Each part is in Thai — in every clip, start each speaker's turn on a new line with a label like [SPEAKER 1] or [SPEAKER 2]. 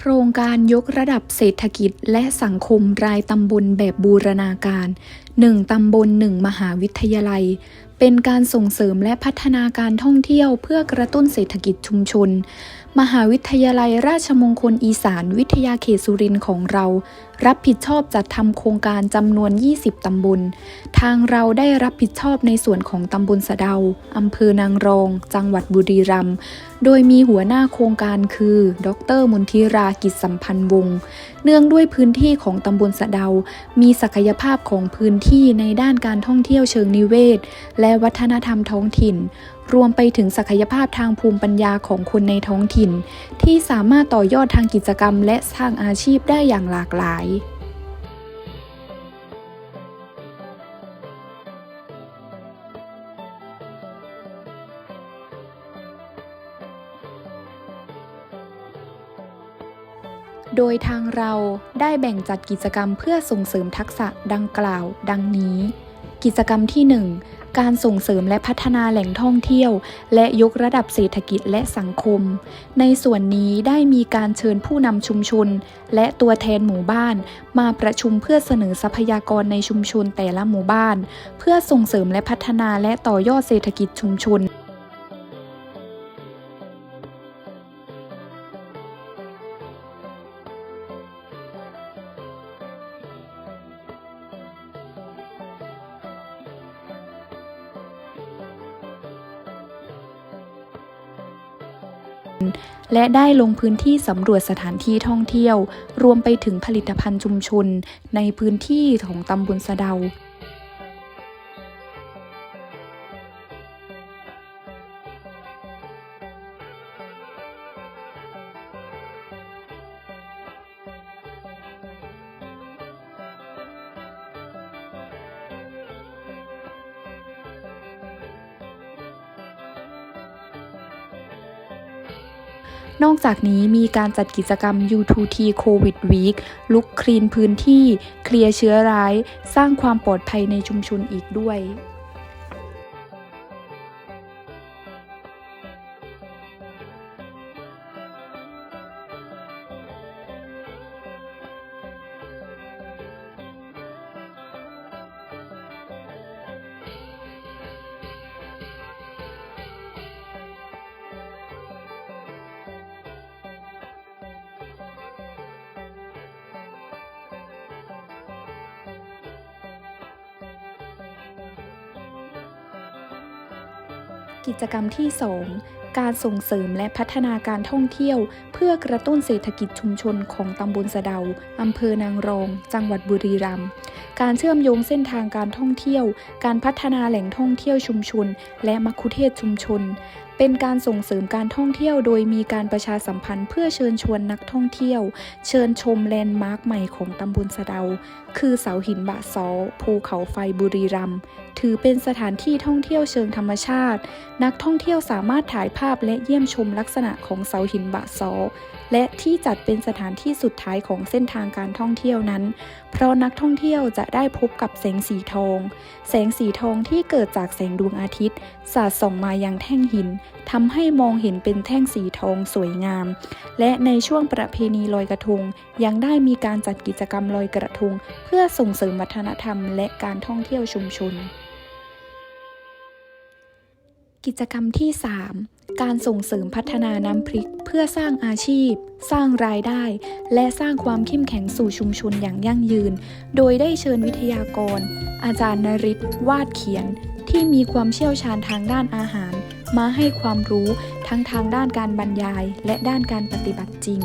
[SPEAKER 1] โครงการยกระดับเศรษฐกิจและสังคมรายตำบลแบบบูรณาการ 1 ตำบล 1 มหาวิทยาลัย เป็นการส่งเสริมและพัฒนาการท่องเที่ยวเพื่อกระตุ้นเศรษฐกิจชุมชน มหาวิทยาลัยราชมงคลอีสานวิทยาเขตสุรินทร์ของเรา รับผิดชอบจัดทำโครงการจำนวน 20 ตำบล ทางเราได้รับผิดชอบในส่วนของตำบลสะเดาอำเภอนางรอง จังหวัดบุรีรัมย์โดยมีหัวหน้าโครงการคือ ดรมนทิรากิจสัมพันธ์วงศ์ เนื่องด้วยพื้นที่ของตำบลสะเดา มีศักยภาพของพื้นที่ในด้านการท่องเที่ยวเชิงนิเวศ และวัฒนธรรมท้องถิ่น รวมไปถึงศักยภาพทางภูมิปัญญาของคนในท้องถิ่น ที่สามารถต่อยอดทางกิจกรรมและสร้างอาชีพได้อย่างหลากหลาย โดยทางเราได้แบ่งจัดกิจกรรมเพื่อส่งเสริมทักษะดังกล่าว ดังนี้ กิจกรรมที่ 1 การส่งเสริมและพัฒนาแหล่งท่องเที่ยว และยกระดับเศรษฐกิจและสังคม ในส่วนนี้ได้มีการเชิญผู้นำชุมชน และตัวแทนหมู่บ้าน มาประชุมเพื่อเสนอทรัพยากรในชุมชนแต่ละหมู่บ้าน เพื่อส่งเสริมและพัฒนาและต่อยอดเศรษฐกิจชุมชน และได้ลงพื้นที่สำรวจสถานที่ท่องเที่ยว รวมไปถึงผลิตภัณฑ์ชุมชน ในพื้นที่ของตำบลสะเดา นอกจากนี้มีการจัดกิจกรรม U2T COVID Week ลุกคลีนพื้นที่ เคลียร์เชื้อร้าย สร้างความปลอดภัยในชุมชนอีกด้วย กิจกรรมที่ 2 การส่งเสริมและพัฒนาการท่องเที่ยว เพื่อกระตุ้นเศรษฐกิจชุมชนของตำบลสะเดาอำเภอนางรอง จังหวัดบุรีรัมย์การเชื่อมโยงเส้นทางการท่องเที่ยว การพัฒนาแหล่งท่องเที่ยวชุมชน และมัคคุเทศชุมชน เป็นการส่งเสริมการท่องเที่ยวโดยมีการประชาสัมพันธ์เพื่อเชิญชวนนักท่องเที่ยว เชิญชมแลนด์มาร์คใหม่ของตำบลสะเดา คือเสาหินบะซอภูเขาไฟบุรีรัมย์ถือเป็นสถานที่ท่องเที่ยวเชิงธรรมชาติ นักท่องเที่ยวสามารถถ่ายภาพและเยี่ยมชมลักษณะของเสาหินบะซอ และที่จัดเป็นสถานที่สุดท้ายของเส้นทางการท่องเที่ยวนั้น เพราะนักท่องเที่ยวจะได้พบกับแสงสีทอง แสงสีทองที่เกิดจากแสงดวงอาทิตย์ สาดส่องมายังแท่งหินทำให้มองเห็นเป็นแท่งสีทองสวยงาม และในช่วงประเพณีลอยกระทง ยังได้มีการจัดกิจกรรมลอยกระทง เพื่อส่งเสริมวัฒนธรรม และการท่องเที่ยวชุมชน กิจกรรมที่ 3 การส่งเสริมพัฒนาน้ำพริกเพื่อสร้างอาชีพ สร้างรายได้ และสร้างความเข้มแข็งสู่ชุมชนอย่างยั่งยืน โดยได้เชิญวิทยากร อาจารย์นริศวาดเขียน ที่มีความเชี่ยวชาญทางด้านอาหาร มาให้ความรู้ทั้งทางด้านการบรรยาย และด้านการปฏิบัติจริง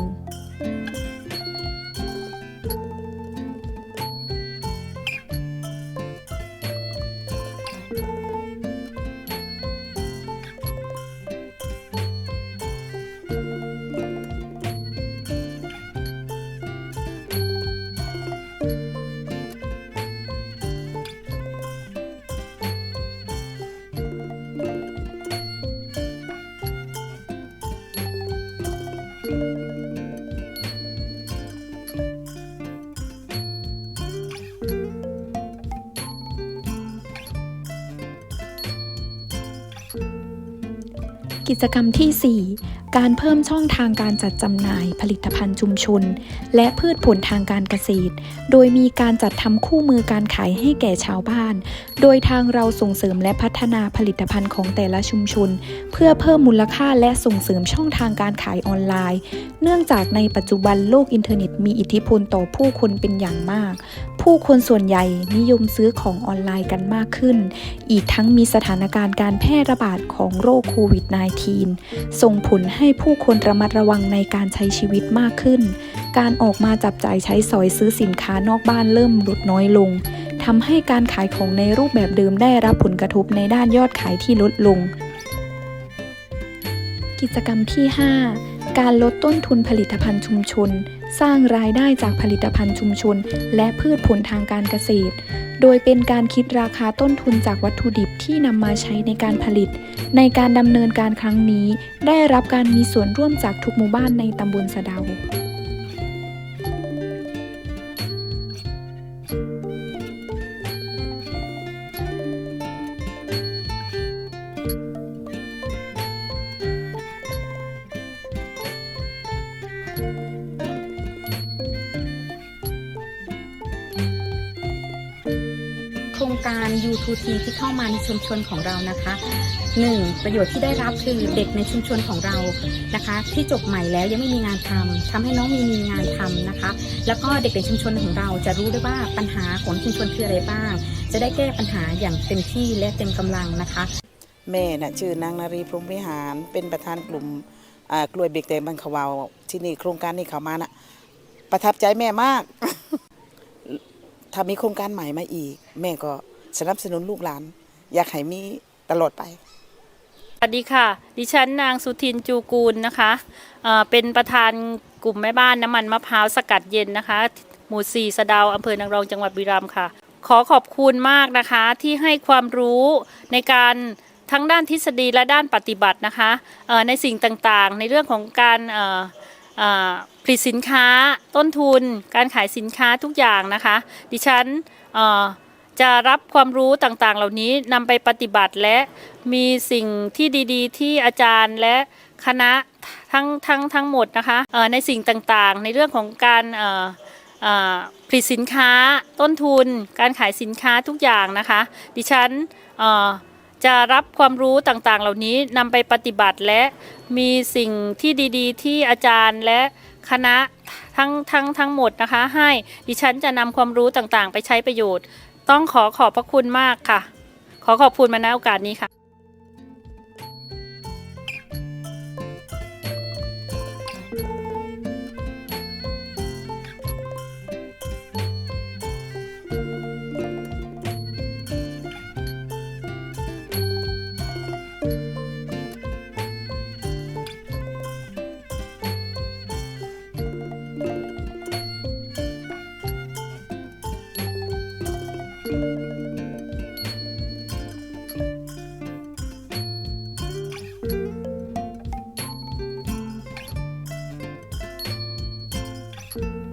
[SPEAKER 1] กิจกรรมที่ 4 การเพิ่มช่องทางการจัดจำหน่ายผลิตภัณฑ์ชุมชน และพืชผลทางการเกษตร โดยมีการจัดทำคู่มือการขายให้แก่ชาวบ้าน โดยทางเราส่งเสริมและพัฒนาผลิตภัณฑ์ของแต่ละชุมชน เพื่อเพิ่มมูลค่าและส่งเสริมช่องทางการขายออนไลน์ เนื่องจากในปัจจุบันโลกอินเทอร์เน็ตมีอิทธิพลต่อผู้คนเป็นอย่างมาก ผู้คนส่วนใหญ่นิยมซื้อของออนไลน์กันมากขึ้น อีกทั้งมีสถานการณ์การแพร่ระบาดของโรคโควิด -19 ส่งผลให้ผู้คนระมัดระวังในการใช้ชีวิตมากขึ้น การออกมาจับจ่ายใช้สอยซื้อสินค้านอกบ้านเริ่มลดน้อยลงทำให้การขายของในรูปแบบเดิมได้รับผลกระทบในด้านยอดขายที่ลดลง กิจกรรมที่ 5 การลดต้นทุนผลิตภัณฑ์ชุมชน สร้างรายได้จากผลิตภัณฑ์ชุมชน และพืชผลทางการเกษตร โดยเป็นการคิดราคาต้นทุนจากวัตถุดิบที่นำมาใช้ในการผลิต ในการดำเนินการครั้งนี้ ได้รับการมีส่วนร่วมจากทุกหมู่บ้านในตำบลสะเดา
[SPEAKER 2] การ U2T ที่เข้ามาในชุมชนของเรานะคะ 1. ประโยชน์ที่ได้รับคือเด็กในชุมชนของเรานะคะ ที่จบใหม่แล้วยังไม่มีงานทำทำให้น้องมีมีงานทำนะคะ แล้วก็เด็กในชุมชนของเราจะรู้ได้ว่าปัญหาของชุมชนคืออะไรบ้าง จะได้แก้ปัญหาอย่างเต็มที่และเต็มกำลังนะคะ
[SPEAKER 3] แม่น่ะชื่อนางนารีพรหมวิหารเป็นประธานกลุ่มกล้วยเบรกแตงบังขวาวที่นี่โครงการนี้เขามาน่ะประทับใจแม่มากถ้ามีโครงการใหม่มาอีก แม่ก็ สนับสนุนลูกหลาน อยากให้มีตลอดไป
[SPEAKER 4] สวัสดีค่ะ ดิฉันนางสุทินจูกูลนะคะเเป็นประธานกลุ่มแม่บ้านน้ำมันมะพร้าวสกัดเย็นนะคะ หมู่สี่สะดาวอำเภอนางรองจังหวัดบุรีรัมย์ค่ะ ขอขอบคุณมากนะคะที่ให้ความรู้ในการทั้งด้านทฤษฎีและด้านปฏิบัตินะคะในสิ่งต่างๆ ในเรื่องของการผลิตสินค้าต้นทุน การขายสินค้าทุกอย่างนะคะ ดิฉันอ จะรับความรู้ต่างๆ เหล่านี้นำไปปฏิบัติและมีสิ่งที่ดีๆ ที่อาจารย์และคณะทั้งทั้งทั้งหมดนะคะในสิ่งต่างๆ ในเรื่องของการผลิตสินค้าต้นทุน การขายสินค้าทุกอย่างนะคะ ดิฉันจะรับความรู้ต่างๆ เหล่านี้นำไปปฏิบัติและมีสิ่งที่ดีๆ ที่อาจารย์และคณะทั้งทั้งทั้งหมดนะคะ ให้ดิฉันจะนำความรู้ต่างๆ ไปใช้ประโยชน์ ต้องขอขอบพระคุณมากค่ะ ขอขอบคุณมาณโอกาสนี้ค่ะ
[SPEAKER 2] ค